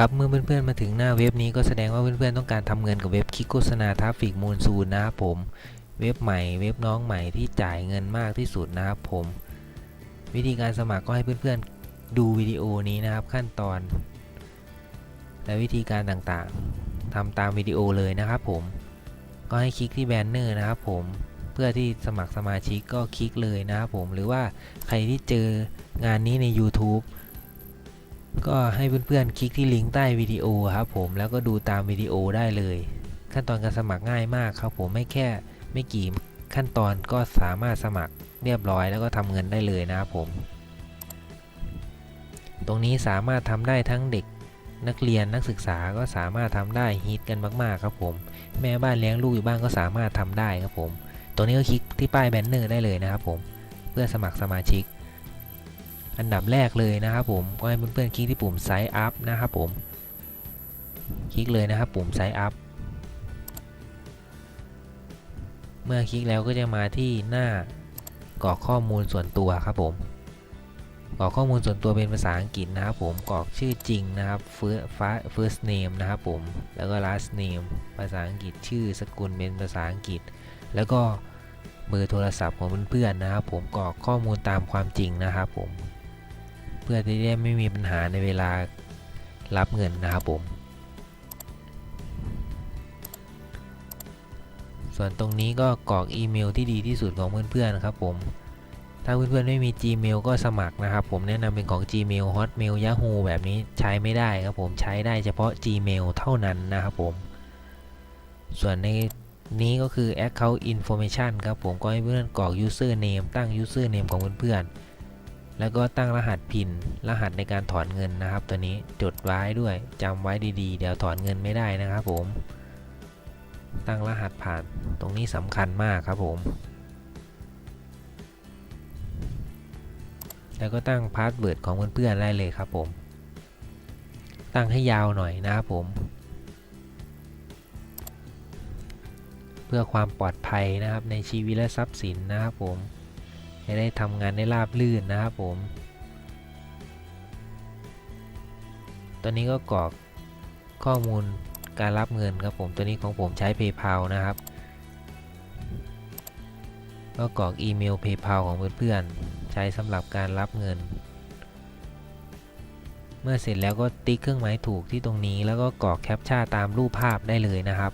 ครับ เมื่อเพื่อนๆมาถึงหน้าเว็บนี้ก็แสดงว่าเพื่อนๆต้องการทำเงินกับเว็บคลิกโฆษณาทราฟิกมูลซูนนะครับผม เว็บใหม่เว็บน้องใหม่ที่จ่ายเงินมากที่สุดนะครับผม วิธีการสมัครก็ให้เพื่อนๆดูวิดีโอนี้นะครับขั้นตอน และวิธีการต่างๆทำตามวิดีโอเลยนะครับผม ก็ให้คลิกที่แบนเนอร์นะครับผมเพื่อที่สมัครสมาชิกก็คลิกเลยนะครับผมหรือว่าใครที่เจองานนี้ใน YouTube ก็ให้เพื่อนๆคลิกที่ลิงก์ใต้วิดีโอครับผมแล้วก็ดูตามวิดีโอได้เลย ขั้นตอนการสมัครง่ายมากครับผมไม่แค่ไม่กี่ขั้นตอนก็สามารถสมัครเรียบร้อยแล้วก็ทำเงินได้เลยนะครับผม ตรงนี้สามารถทำได้ทั้งเด็กนักเรียนนักศึกษาก็สามารถทำได้ฮิตกันมาก ๆ ครับผม แม่บ้านเลี้ยงลูกอยู่บ้านก็สามารถทำได้ครับผมตรงนี้ก็คลิกที่ป้ายแบนเนอร์ได้เลยนะครับผม เพื่อสมัครสมาชิก อันดับแรกเลยนะครับผมก็ให้เพื่อนๆคลิกที่ปุ่ม Sign Up นะครับผม คลิกเลยนะครับปุ่ม Sign Up เมื่อคลิกแล้วก็จะมาที่หน้ากรอกข้อมูลส่วนตัวครับผมกรอกข้อมูลส่วนตัวเป็นภาษาอังกฤษนะครับผมกรอกชื่อจริงนะครับ first first name นะครับผม แล้วก็ last name ภาษาอังกฤษชื่อสกุลเป็นภาษาอังกฤษ แล้วก็เบอร์โทรศัพท์ของเพื่อนๆนะครับผมกรอกข้อมูลตามความจริงนะครับผม เพื่อที่จะไม่มีปัญหาในเวลารับเงินนะครับผม ส่วนตรงนี้ก็กรอกอีเมลที่ดีที่สุดของเพื่อนๆครับผม ถ้าเพื่อนๆไม่มี Gmail ก็สมัครนะครับผมแนะนำเป็นของ Gmail Hotmail Yahoo แบบนี้ใช้ไม่ได้ครับผมใช้ได้เฉพาะ Gmail เท่านั้นนะครับผม ส่วนในนี้ก็คือ Account Information ครับผมก็ให้เพื่อนกรอก Username ตั้ง Username ของเพื่อนๆ แล้วก็ตั้งรหัสพินรหัสในการถอนเงินนะครับ ตัวนี้จดไว้ด้วยจำไว้ดีๆ เดี๋ยวถอนเงินไม่ได้นะครับผม ตั้งรหัสผ่านตรงนี้สำคัญมากครับผม แล้วก็ตั้งพาสเวิร์ดของเพื่อนๆได้เลยครับผม ตั้งให้ยาวหน่อยนะครับผมเพื่อความปลอดภัยนะครับในชีวิตและทรัพย์สินนะครับผม ให้ได้ทำงานได้ราบรื่นนะครับผมตอนนี้ก็กรอกข้อมูลการรับเงินครับผม ตัวนี้ของผมใช้ PayPal นะครับ ก็กรอกอีเมล PayPal ของเพื่อนๆ ใช้สำหรับการรับเงิน เมื่อเสร็จแล้วก็ติ๊กเครื่องหมายถูกที่ตรงนี้ แล้วก็กรอกแคปชั่นตามรูปภาพได้เลยนะครับ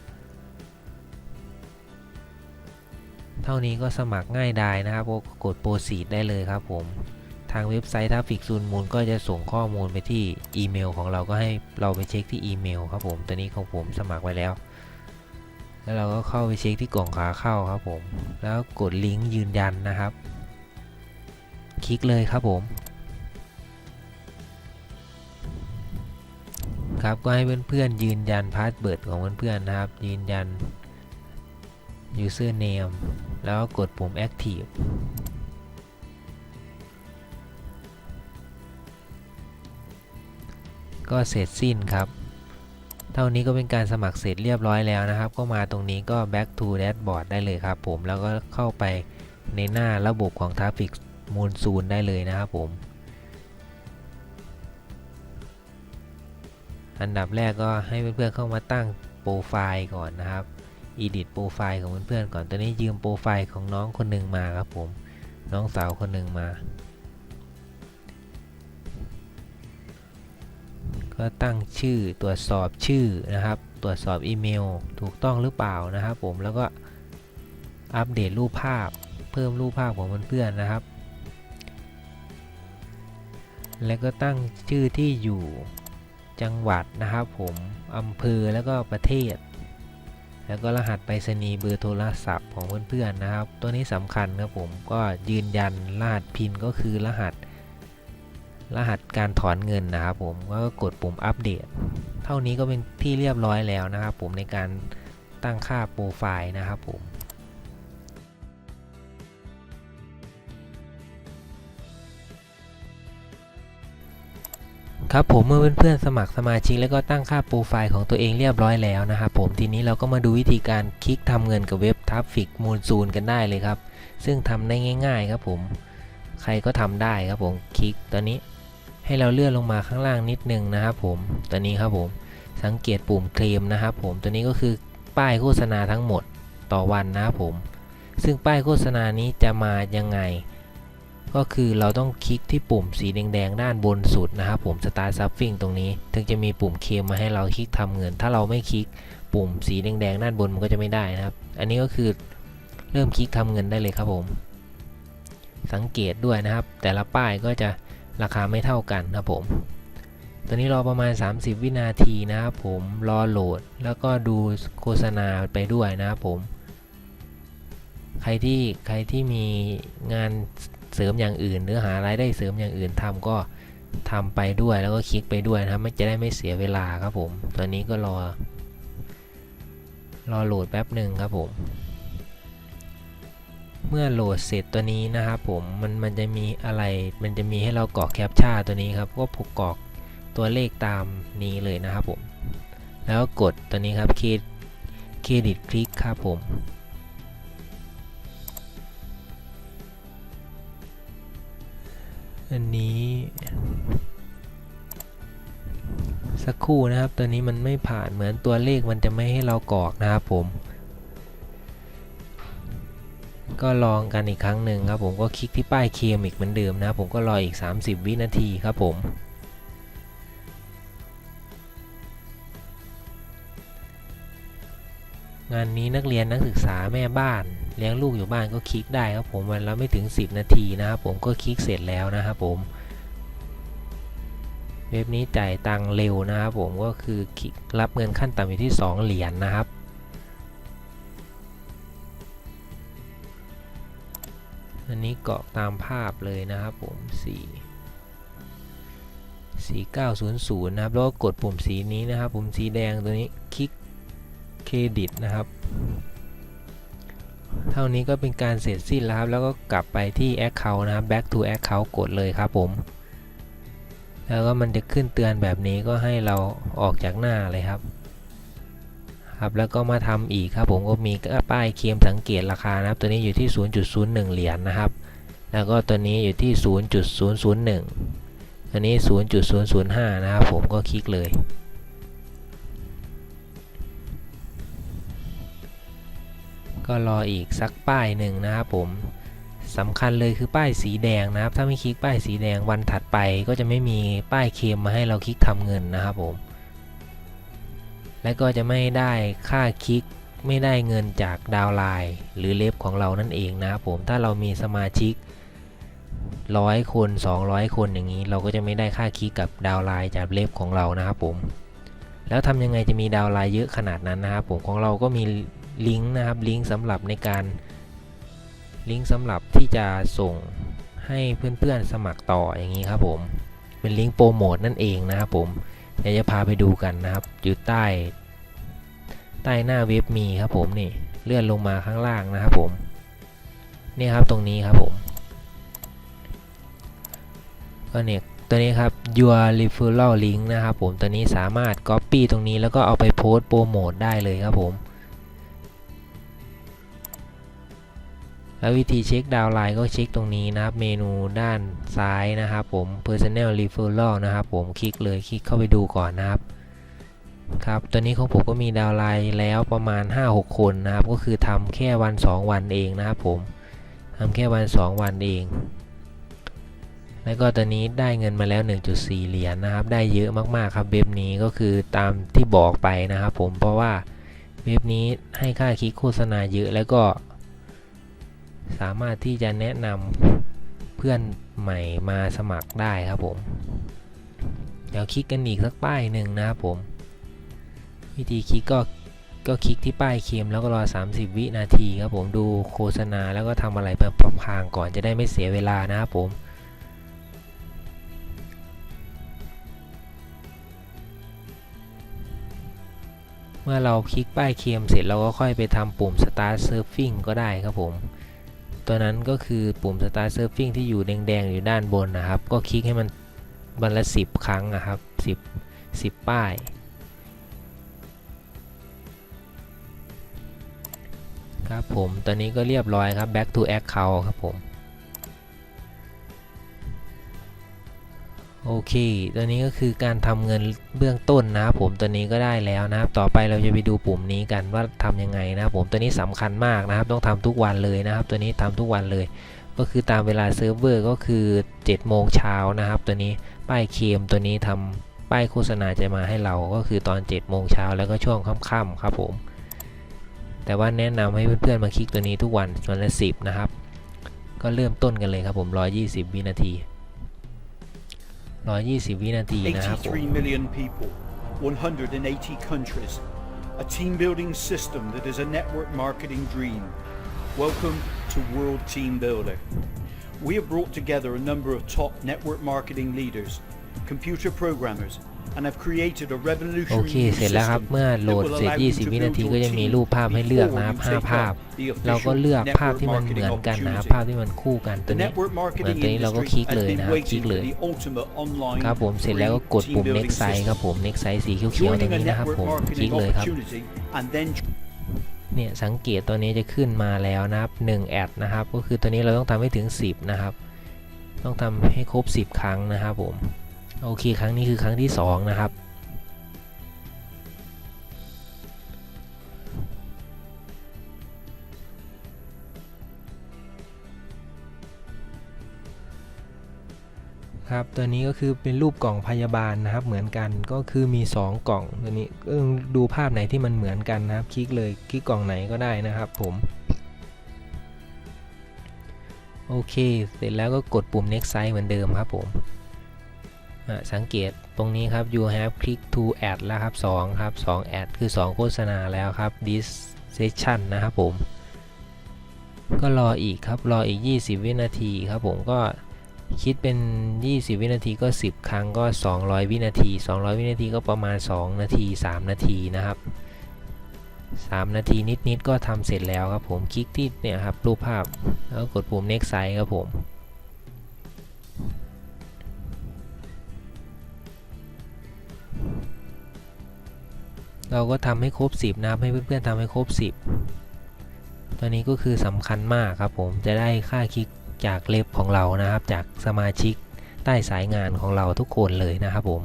เท่านี้ก็สมัครง่ายดายนะครับก็กดโปรซีดได้เลยครับผม ทางเว็บไซต์ทัฟฟิกซูนมูลก็จะส่งข้อมูลไปที่อีเมลของเราก็ให้เราไปเช็คที่อีเมลครับผมตัวนี้ของผมสมัครไว้แล้ว แล้วเราก็เข้าไปเช็คที่กล่องขาเข้าครับผม แล้วกดลิงก์ยืนยันนะครับ คลิกเลยครับผมครับก็ให้เพื่อนๆยืนยันพาสเวิร์ดของเพื่อนๆนะครับ ยืนยัน username แล้วกดปุ่ม active ก็เสร็จสิ้นครับ เท่านี้ก็เป็นการสมัครเสร็จเรียบร้อยแล้วนะครับ ก็มาตรงนี้ก็ back to dashboard ได้เลยครับผมแล้วก็เข้าไปในหน้าระบบของ Traffic Monsoon ได้เลยนะครับผม อันดับแรกก็ให้เพื่อนๆเข้ามาตั้งโปรไฟล์ก่อนนะครับ edit โปรไฟล์ของเพื่อนๆก่อนตอนนี้ยืมโปรไฟล์ของน้องคนหนึ่งมาครับผม น้องสาวคนหนึ่งมา ก็ตั้งชื่อตรวจสอบชื่อนะครับ ตรวจสอบอีเมลถูกต้องหรือเปล่านะครับผมแล้วก็อัปเดตรูปภาพ เพิ่มรูปภาพของเพื่อนๆนะครับ แล้วก็ตั้งชื่อที่อยู่จังหวัดนะครับผมอำเภอแล้วก็ประเทศ แล้วก็รหัสไปรษณีย์เบอร์โทรศัพท์ของเพื่อนๆนะครับ ตัวนี้สำคัญครับผมก็ยืนยันรหัสพินก็คือรหัส รหัสการถอนเงินนะครับผมก็กดปุ่มอัปเดต เท่านี้ก็เป็นที่เรียบร้อยแล้วนะครับผมในการตั้งค่าโปรไฟล์นะครับผม ครับผมเมื่อเพื่อนๆสมัครสมาชิกแล้วก็ตั้งค่าโปรไฟล์ของตัวเองเรียบร้อยแล้วนะครับผมทีนี้เราก็มาดูวิธีการคลิกทำเงินกับเว็บทัฟฟิกมูลซูนกันได้เลยครับ ซึ่งทำได้ง่าย ๆ ครับผม ใครก็ทำได้ครับผมคลิกตัวนี้ให้เราเลื่อนลงมาข้างล่างนิดนึงนะครับผมตัวนี้ครับผมสังเกตปุ่มเคลมนะครับผมตัวนี้ก็คือป้ายโฆษณาทั้งหมดต่อวันนะครับผม ซึ่งป้ายโฆษณานี้จะมายังไง ก็คือเราต้องคลิกที่ปุ่มสีแดงๆด้านบนสุดนะครับผม Start Surfing ตรงนี้ ถึงจะมีปุ่มเคลมมาให้เราคลิกทำเงิน ถ้าเราไม่คลิกปุ่มสีแดงๆด้านบนมันก็จะไม่ได้นะครับ อันนี้ก็คือเริ่มคลิกทำเงินได้เลยครับผม สังเกตด้วยนะครับ แต่ละป้ายก็จะราคาไม่เท่ากันนะครับผมตอนนี้รอประมาณ 30 วินาทีนะครับผมรอโหลดแล้วก็ดูโฆษณาไปด้วยนะครับผม ใครที่ใครที่มีงาน เสริมอย่างอื่น หรือหารายได้เสริมอย่างอื่นทำก็ทำไปด้วยแล้วก็คลิกไปด้วยนะครับไม่จะได้ไม่เสียเวลาครับผมตอนนี้ก็รอ รอโหลดแป๊บหนึ่งครับผม เมื่อโหลดเสร็จตัวนี้นะครับผมมันมันจะมีอะไรมันจะมีให้เรากรอกแคปชั่นตัวนี้ครับก็ผูกกรอกตัวเลขตามนี้เลยนะครับผม แล้วกกดตัวนี้ครับเคเครดิตคลิกครับผม อันนี้ สักครู่นะครับ ตัวนี้มันไม่ผ่านเหมือนตัวเลขมันจะไม่ให้เรากรอกนะครับผม ก็ลองกันอีกครั้งหนึ่งครับผมก็คลิกที่ป้ายเคมอีกเหมือนเดิมนะครับผมก็รออีก 30 วินาทีครับผมงานนี้นักเรียนนักศึกษาแม่บ้าน เลี้ยงลูกอยู่บ้านก็คลิกได้ครับผมวันละไม่ถึง 10 นาทีนะครับผมก็คลิกเสร็จแล้วนะครับผม เว็บนี้จ่ายตังเร็วนะครับผมก็คือคลิกรับเงินขั้นต่ำอยู่ที่ 2 เหรียญนนะครับอันนี้เกาะตามภาพเลยนะครับผม 4 4900 นะครับแล้วก็กดปุ่มสีนี้นะครับ ปุ่มสีแดงตัวนี้คลิกเครดิตนะครับ เท่านี้ก็เป็นการเสร็จสิ้นแล้วครับ แล้วก็กลับไปที่ Account นะครับ back to account กดเลยครับผม แล้วก็มันจะขึ้นเตือนแบบนี้ก็ให้เราออกจากหน้าเลยครับ ครับแล้วก็มาทำอีกครับผมก็มีป้ายเคลมสังเกตราคานะครับ ตัวนี้อยู่ที่ 0.01 เหรียญนนะครับ แล้วก็ตัวนี้อยู่ที่ 0.001ตัวนี้ 0.005 นะครับผมก็คลิกเลย ก็รออีกสักป้ายหนึ่งนะครับผมสำคัญเลยคือป้ายสีแดงนะครับ ถ้าไม่คลิกป้ายสีแดงวันถัดไปก็จะไม่มีป้ายเคมมาให้เราคลิกทำเงินนะครับผม และก็จะไม่ได้ค่าคลิกไม่ได้เงินจากดาวไลน์หรือเล็บของเรานั่นเองนะครับผม ถ้าเรามีสมาชิกร้อยคน 200 คนอย่างนี้ เราก็จะไม่ได้ค่าคลิกกับดาวไลน์จากเล็บของเรานะครับผม แล้วทำยังไงจะมีดาวไลน์เยอะขนาดนั้นนะครับผมของเราก็มี ลิงก์นะครับลิงก์สำหรับในการลิงก์สำหรับที่จะส่งให้เพื่อนๆสมัครต่ออย่างนี้ครับผมเป็นลิงก์โปรโมทนั่นเองนะครับผมเดี๋ยวจะพาไปดูกันนะครับอยู่ใต้ ใต้หน้าเว็บมีครับผมนี่เลื่อนลงมาข้างล่างนะครับผมนี่ครับตรงนี้ครับผมก็เนี่ยตัวนี้ครับ your referral link นะครับผมตัวนี้สามารถ copy ตรงนี้แล้วก็เอาไปโพสต์โปรโมทได้เลยครับผม แล้ววิธีเช็คดาวไลน์ก็เช็คตรงนี้นะครับ เมนูด้านซ้ายนะครับผม personal referral นะครับผมคลิกเลยคลิกเข้าไปดูก่อนนะครับครับตัวนี้ของผมก็มีดาวไลน์แล้วประมาณ 5-6 คนนะครับ ก็คือทำแค่วัน 2 วันเองนะครับผมทำแค่วัน 2 วันเองแล้วก็ตอนนี้ได้เงินมาแล้ว 1.4 เหรียญนะครับ ได้เยอะมากๆครับเว็บนี้ก็คือตามที่บอกไปนะครับผมเพราะว่าเว็บนี้ให้ค่าคลิกโฆษณาเยอะแล้วก็ สามารถที่จะแนะนำเพื่อนใหม่มาสมัครได้ครับผม เดี๋ยวคลิกกันอีกสักป้ายหนึ่งนะครับผม วิธีคลิกก็ก็คลิกที่ป้ายเค็มแล้วก็รอ 30 วินาทีครับผมดูโฆษณาแล้วก็ทำอะไรไปพางก่อนจะได้ไม่เสียเวลานะครับผมเมื่อเราคลิกป้ายเค็มเสร็จเราก็ค่อยไปทำปุ่ม start surfing ก็ได้ครับผม ตัวนั้นก็คือปุ่ม start surfing ที่อยู่แดงๆอยู่ด้านบนนะครับ ก็คลิกให้มันบันละ 10 ครั้งนะครับ 10 10 ป้าย ครับผม ตอนนี้ก็เรียบร้อยครับ back to account ครับผม โอเค ตัวนี้ก็คือการทำเงินเบื้องต้นนะครับผม ตัวนี้ก็ได้แล้วนะครับ ต่อไปเราจะไปดูปุ่มนี้กันว่าทำยังไงนะครับผม ตัวนี้สำคัญมากนะครับ ต้องทำทุกวันเลยนะครับ ตัวนี้ทำทุกวันเลย ก็คือตามเวลาเซิร์ฟเวอร์ก็คือ7โมงเช้านะครับ ตัวนี้ ป้ายเคมตัวนี้ทำป้ายโฆษณาจะมาให้เรา ก็คือตอน7โมงเช้าแล้วก็ช่วงค่ำๆครับผม แต่ว่าแนะนำให้เพื่อนๆมาคลิกตัวนี้ทุกวันวันละ10นะครับ ก็เริ่มต้นกันเลยครับผม 120 วินาที 120 วินาทีนะครับผม 83 million people, 180 countries, a team building system that is a network marketing dream. Welcome to World Team Builder. We have brought together a number of top network marketing leaders, computer programmers, and have created a โอ revolutionary เค new เสร็จแล้วครับ system เมื่อโหล that ด will เสร็จ allow you to 20 วินา build ที your ก็จะมี team รูปภาพให้เลือกนะครับ before you 5ภาพ take up the เราก็ official เลือกภาพ network ที่มันเหมือน marketing กันนะครับ opportunity. ภาพที่มันคู่กันตัว The นี้ network เหมือน marketing ตัวนี้เราก็ industry คลิก has เลย been นะครับ คลิก waiting เล for ย the ultimate online ครับผม เสร็จแล้วก็กด free ปุ่ม team building next site system. ครับผม next site สีเขียวๆตรง Joining a นี้นะครับ network ผม คลิก marketing เลยครับ opportunity and then เนี่ยสังเกตตัวนี้จะขึ้นมาแล้วนะครับ1แอดนะครับ ก็คือตัวนี้เราต้องทำให้ถึง 10 นะครับ ต้องทำให้ครบ 10 ครั้งนะครับผม โอเคครั้งนี้คือครั้งที่ 2 นะครับ ครับตัวนี้ก็คือเป็นรูปกล่องพยาบาลนะครับ เหมือนกันก็คือมี 2 กล่องตัวนี้ดูภาพไหนที่มันเหมือนกันนะครับ คลิกเลยคลิกกล่องไหนก็ได้นะครับ ผมโอเค เสร็จแล้วก็กดปุ่ม next site เหมือนเดิมครับผม สังเกตตรงนี้ครับ you have click to add แล้วครับ2ครับ2 add คือ 2 โฆษณาแล้วครับ this session นะครับผม ก็รออีกครับ รออีก 20 วินาทีครับผมก็คิดเป็น 20 วินาทีก็ 10 ครั้งก็ 200 วินาที 200 วินาทีก็ประมาณ 2 นาที 3 นาทีนะครับ 3 นาทีนิดๆก็ทำเสร็จแล้วครับผม คลิกที่เนี่ยครับรูปภาพแล้วกดปุ่ม next site ครับผม เราก็ทำให้ครบ 10 นะครับ ให้เพื่อนๆทำให้ครบ 10 ตัวนี้ก็คือสำคัญมากครับผมจะได้ค่าคลิกจากเล็บของเรานะครับ จากสมาชิกใต้สายงานของเราทุกคนเลยนะครับผม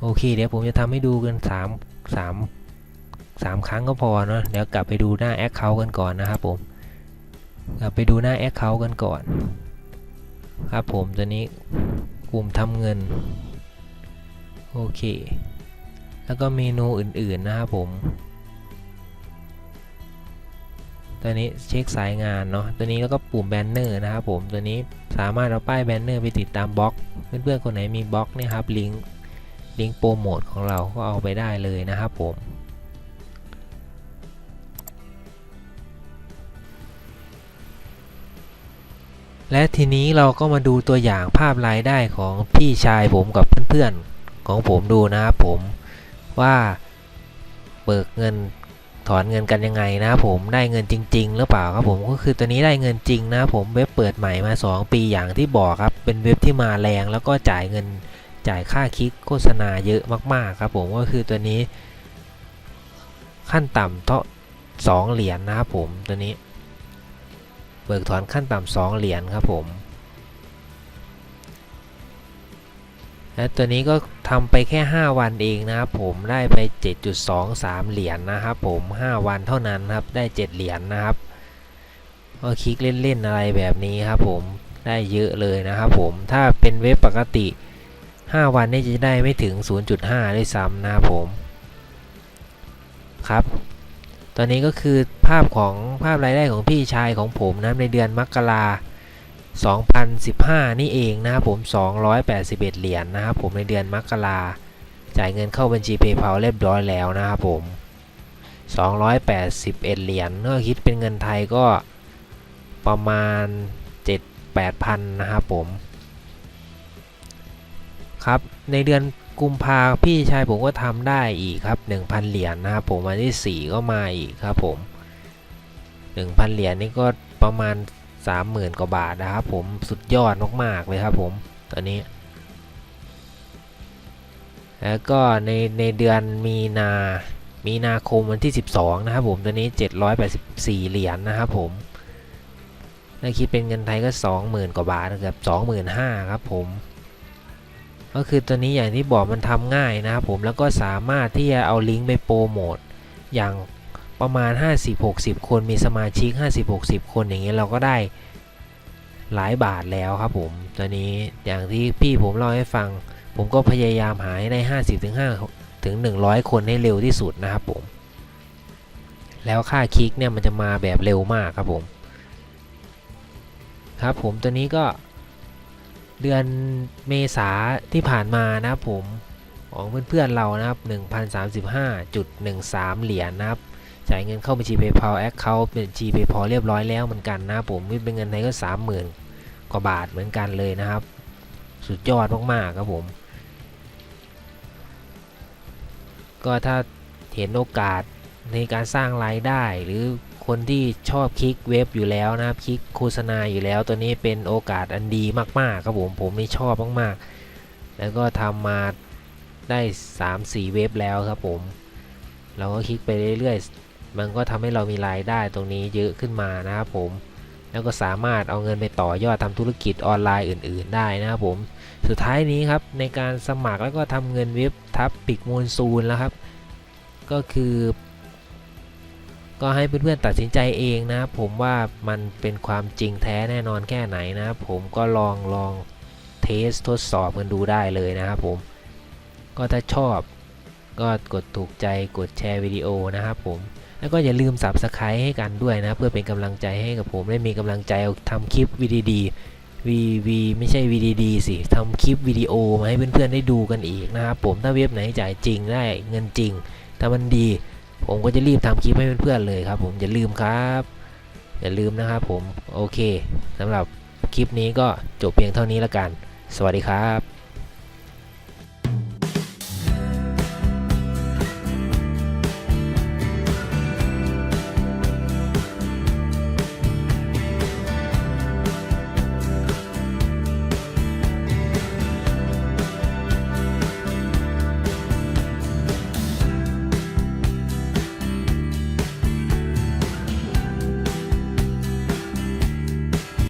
โอเค เดี๋ยวผมจะทำให้ดูกัน 3 3 3 ครั้งก็พอเนาะเดี๋ยวกลับไปดูหน้า Account กันก่อนนะครับผมกลับไปดูหน้า Account กันก่อน ครับผมตัวนี้กลุ่มทำเงิน โอเค แล้วก็เมนูอื่นๆนะครับผม ตัวนี้เช็คสายงานเนาะ ตัวนี้แล้วก็ปุ่มแบนเนอร์นะครับผม ตัวนี้สามารถเอาป้ายแบนเนอร์ไปติดตามบล็อก เพื่อนๆคนไหนมีบล็อกเนี่ยครับลิงก์ลิงก์โปรโมทของเราก็เอาไปได้เลยนะครับผมและทีนี้เราก็มาดูตัวอย่างภาพรายได้ของพี่ชายผมกับเพื่อนๆของผมดูนะครับผม ว่าเบิกเงินถอนเงินกันยังไงนะครับผมได้เงินจริง ๆ หรือเปล่าครับผมก็คือตัวนี้ได้เงินจริงนะผมเว็บเปิดใหม่มา 2 ปีอย่างที่บอกครับ เป็นเว็บที่มาแรงแล้วก็จ่ายเงินจ่ายค่าคลิกโฆษณาเยอะมากๆครับผมก็คือตัวนี้ ขั้นต่ำเท่าสองเหรียญนะครับผมตัวนี้ เบิกถอนขั้นต่ำสองเหรียญครับผมและตัวนี้ก็ ทำไปแค่ 5 วันเองนะครับผมได้ไป 7.23 เหรียญนะครับผม 5 วันเท่านั้นครับได้ 7 เหรียญนะครับก็คลิกเล่นๆอะไรแบบนี้ครับผมได้เยอะเลยนะครับผมถ้าเป็นเว็บปกติ 5 วันนี่จะได้ไม่ถึง 0.5 ด้วยซ้ำนะครับผมครับ ตอนนี้ก็คือภาพของภาพรายได้ของพี่ชายของผมนะในเดือนมกรา 2015 นี่เองนะครับผม 281 เหรียญนะครับผมในเดือนมกราจ่ายเงินเข้าบัญชี PayPal เรียบร้อยแล้วนะครับผม 281 เหรียญก็คิดเป็นเงินไทยก็ประมาณ 7-8พันนะครับผม ครับ ในเดือนกุมภาพี่ชายผมก็ทำได้อีกครับ 1,000 เหรียญนะครับผมวันที่ 4 ก็มาอีกครับผม 1,000 เหรียญนี่ก็ประมาณ 30,000 กว่าบาทนะครับผมสุดยอดมากๆเลยครับผมตอนนี้ แล้วก็ในในเดือนมีนามีนาคมวันที่ 12 นะครับผมตัวนี้ 784 เหรียญนะครับผมถ้าคิดเป็นเงินไทยก็ 20,000 กว่าบาทนะครับ25,000ครับผมก็คือตัวนี้อย่างที่บอกมันทำง่ายนะครับผมแล้วก็สามารถที่จะเอาลิงก์ไปโปรโมทอย่าง ประมาณ 50-60 คนมีสมาชิก 50-60 คนอย่างเงี้ยเราก็ได้หลายบาทแล้วครับผมตัวนี้อย่างที่พี่ผมเล่าให้ฟัง ผมก็พยายามหาให้ได้ 50ถึง5ถึง 100 คนให้เร็วที่สุดนะครับผม แล้วค่าคลิกเนี่ยมันจะมาแบบเร็วมากครับผม ครับผมตัวนี้ก็เดือนเมษาที่ผ่านมานะครับผมของเพื่อนๆเรานะครับ 1,035.13 เหรียญนะครับ จ่ายเงินเข้าบัญชี PayPal Account เป็นบัญชี PayPal เรียบร้อยแล้วเหมือนกันนะครับผมเป็นเงินไทยก็ 30,000 กว่าบาทเหมือนกันเลยนะครับ สุดยอดมากๆครับผม ก็ถ้าเห็นโอกาสในการสร้างรายได้หรือคนที่ชอบคลิกเว็บอยู่แล้วนะครับคลิกโฆษณาอยู่แล้ว ตัวนี้เป็นโอกาสอันดีมากๆครับผมผมนี่ชอบมากๆ แล้วก็ทำมาได้ 3-4 เว็บแล้วครับผม เราก็คลิกไปเรื่อยๆ มันก็ทำให้เรามีรายได้ตรงนี้เยอะขึ้นมานะครับผม แล้วก็สามารถเอาเงินไปต่อยอดทำธุรกิจออนไลน์อื่น ๆ ได้นะครับผม สุดท้ายนี้ครับในการสมัครแล้วก็ทำเงินเว็บทับปิกมูลซูนแล้วครับ ก็คือ ก็ให้เพื่อนๆตัดสินใจเองนะครับผมว่ามันเป็นความจริงแท้แน่นอนแค่ไหนนะครับผมก็ลองลองเทสทดสอบกันดูได้เลยนะครับผม ก็ถ้าชอบก็กดถูกใจกดแชร์วิดีโอนะครับผม แล้วก็อย่าลืม Subscribe ให้กันด้วยนะ เพื่อเป็นกำลังใจให้กับผมได้มีกำลังใจเอาทำคลิปวีดีวีวีไม่ใช่วีดีดีสิทำคลิปวิดีโอมาให้เพื่อนๆได้ดูกันอีกนะครับผมถ้าเว็บไหนจ่ายจริงได้เงินจริงถ้ามันดี ผมก็จะรีบทำคลิปให้เพื่อนๆเลยครับ ผมอย่าลืมครับ อย่าลืมนะครับผมโอเคสำหรับคลิปนี้ก็จบเพียงเท่านี้ละกัน สวัสดีครับ